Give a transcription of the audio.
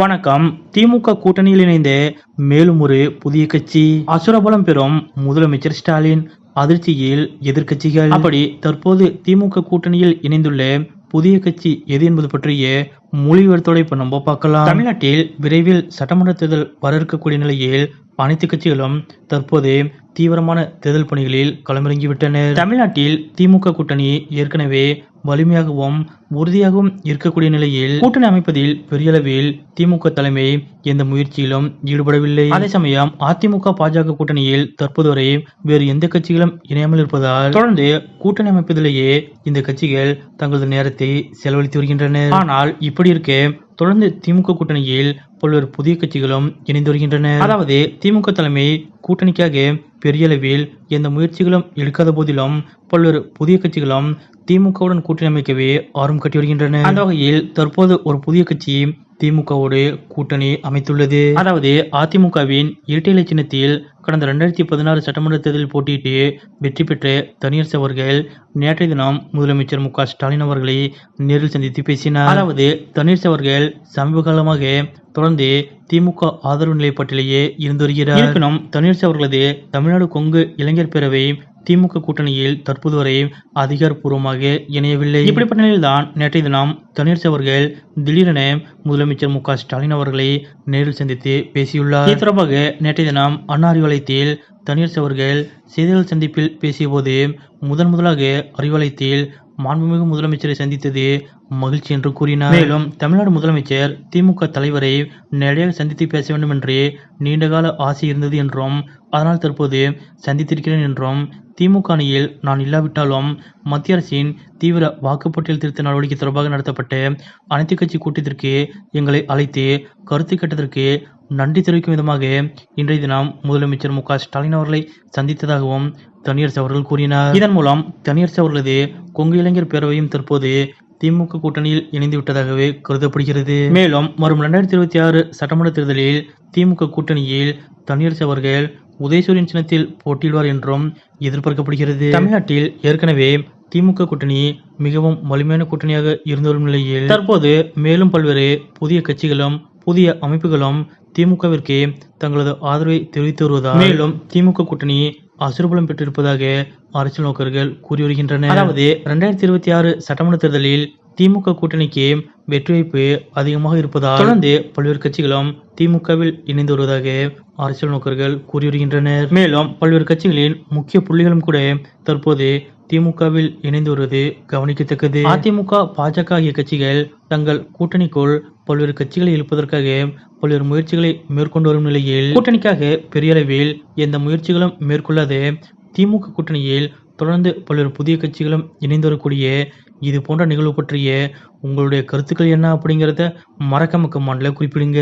வணக்கம். திமுக கூட்டணியில் இணைந்து மேலும் ஒரு புதிய கட்சி. அசுரபலம் பெறும் முதலமைச்சர் ஸ்டாலின் அதிர்ச்சியில் எதிர்கட்சிகள் அப்படி தற்போது திமுக கூட்டணியில் இணைந்துள்ள புதிய கட்சி எது என்பது பற்றிய மொழிவர்த்தோட இப்ப நம்ம பார்க்கலாம். தமிழ்நாட்டில் விரைவில் சட்டமன்ற தேர்தல் வர இருக்கக்கூடிய நிலையில் அனைத்து கட்சிகளும் தற்போது தீவிரமான தேர்தல் பணிகளில் களமிறங்கிவிட்டனர். தமிழ்நாட்டில் திமுக கூட்டணி ஏற்கனவே வலிமையாகவும் உறுதியாகவும் இருக்கக்கூடிய நிலையில் கூட்டணி அமைப்பதில் பெரிய அளவில் திமுக தலைமை எந்த முயற்சியிலும் ஈடுபடவில்லை. அதே சமயம் அதிமுக பாஜக கூட்டணியில் தற்போது வரை வேறு எந்த கட்சிகளும் இணையாமல் இருப்பதால் தொடர்ந்து கூட்டணி அமைப்பதிலேயே இந்த கட்சிகள் தங்களது நேரத்தை செலவழித்து வருகின்றனர். ஆனால் இப்படி இருக்க தொடர்ந்து திமுக கூட்டணியில் பல்வேறு புதிய கட்சிகளும் இணைந்து வருகின்றன அதாவது திமுக தலைமை கூட்டணிக்காக பெரிய அளவில் எந்த முயற்சிகளும் எடுக்காத போதிலும் பல்வேறு புதிய கட்சிகளும் திமுகவுடன் கூட்டணி அமைக்கவே ஆர்வம் காட்டி வருகின்றன. அந்த வகையில் தற்போது ஒரு புதிய கட்சி திமுகவோடு கூட்டணி அமைத்துள்ளது. அதாவது அதிமுகவின் இரட்டை சின்னத்தில் கடந்த ரெண்டாயிரத்தி பதினாறு சட்டமன்ற தேர்தலில் போட்டியிட்டு வெற்றி பெற்ற தனியரசு அவர்கள் நேற்றைய தினம் முதலமைச்சர் மு ஸ்டாலின் அவர்களை நேரில் சந்தித்து பேசினார். அதாவது தனியரசு அவர்கள் சமீப காலமாக தொடர்ந்து திமுக ஆதரவு நிலைப்பாட்டிலேயே இருந்து வருகிறார். இருப்பினும் தனியரசு அவர்களது தமிழ்நாடு கொங்கு இளைஞர் பேரவை திமுக கூட்டணியில் தற்போது வரை அதிகாரப்பூர்வமாக இணையவில்லை. இப்படிப்பட்ட நிலையில்தான் நேற்றைய தினம் தனியரசு அவர்கள் திடீரென முதலமைச்சர் மு ஸ்டாலின் அவர்களை நேரில் சந்தித்து பேசியுள்ளார். இது தொடர்பாக நேற்றைய தினம் அண்ணா அறிவாலயத்தில் தனியரசு அவர்கள் செய்தியாளர் சந்திப்பில் பேசியபோது முதன் முதலாக அறிவாலயத்தில் மாண்புமிகு முதலமைச்சரை சந்தித்தது மகிழ்ச்சி என்று கூறினார். மேலும் தமிழ்நாடு முதலமைச்சர் திமுக தலைவரை நேரடியாக சந்தித்து பேச வேண்டும் என்று நீண்டகால ஆசை இருந்தது என்றும் அதனால் தற்போது சந்தித்திருக்கிறேன் என்றும் திமுக அணியில் நான் இல்லாவிட்டாலும் மத்திய அரசின் தீவிர வாக்குப்பட்டியல் திருத்த நடவடிக்கை தொடர்பாக நடத்தப்பட்ட அனைத்து கட்சி கூட்டத்திற்கு எங்களை அழைத்து கருத்து கேட்டதற்கு நன்றி தெரிவிக்கும் விதமாக இன்றைய தினம் முதலமைச்சர் மு க ஸ்டாலின் அவர்களை சந்தித்ததாகவும் தனியரசு அவர்கள் கூறினார். இதன் மூலம் தனியரசு அவர்களது கொங்கு இளைஞர் பேரவையும் தற்போது திமுக கூட்டணியில் இணைந்து விட்டதாகவே கருதப்படுகிறது. மேலும் வரும் இரண்டாயிரத்தி இருபத்தி ஆறு சட்டமன்ற தேர்தலில் திமுக கூட்டணியில் தனியரசு அவர்கள் உதயசூரியன் சின்னத்தில் போட்டியிடுவார் என்றும் எதிர்பார்க்கப்படுகிறது. தமிழ்நாட்டில் ஏற்கனவே திமுக கூட்டணி மிகவும் வலிமையான கூட்டணியாக இருந்து வரும் நிலையில் தற்போது மேலும் பல்வேறு புதிய கட்சிகளும் புதிய அமைப்புகளும் திமுகவிற்கு தங்களது ஆதரவை தெரிவித்து வருவதால் மேலும் திமுக கூட்டணி அசுரபலம் பெற்றிருப்பதாக அரசியல் நோக்கர்கள் கூறி வருகின்றனர் அதாவது இரண்டாயிரத்தி இருபத்தி ஆறு சட்டமன்ற தேர்தலில் திமுக கூட்டணிக்கு வெற்றி வாய்ப்பு அதிகமாக இருப்பதால் தொடர்ந்து பல்வேறு கட்சிகளும் திமுகவில் இணைந்து வருவதாக அரசியல் நோக்கர்கள் கூறி வருகின்றனர் மேலும் பல்வேறு கட்சிகளின் முக்கிய புள்ளிகளும் கூட தற்போது திமுகவில் இணைந்து வருவது கவனிக்கத்தக்கது. அதிமுக பாஜக ஆகிய கட்சிகள் தங்கள் கூட்டணிக்குள் பல்வேறு கட்சிகளை இழுப்பதற்காக பல்வேறு முயற்சிகளை மேற்கொண்டு வரும் நிலையில் கூட்டணிக்காக பெரிய அளவில் எந்த முயற்சிகளும் மேற்கொள்ளாத திமுக கூட்டணியில் தொடர்ந்து பல்வேறு புதிய கட்சிகளும் இணைந்து வரக்கூடிய இது போன்ற நிகழ்வு பற்றிய உங்களுடைய கருத்துக்கள் என்ன அப்படிங்கிறத மறக்காம கமாண்டில் குறிப்பிடுங்க.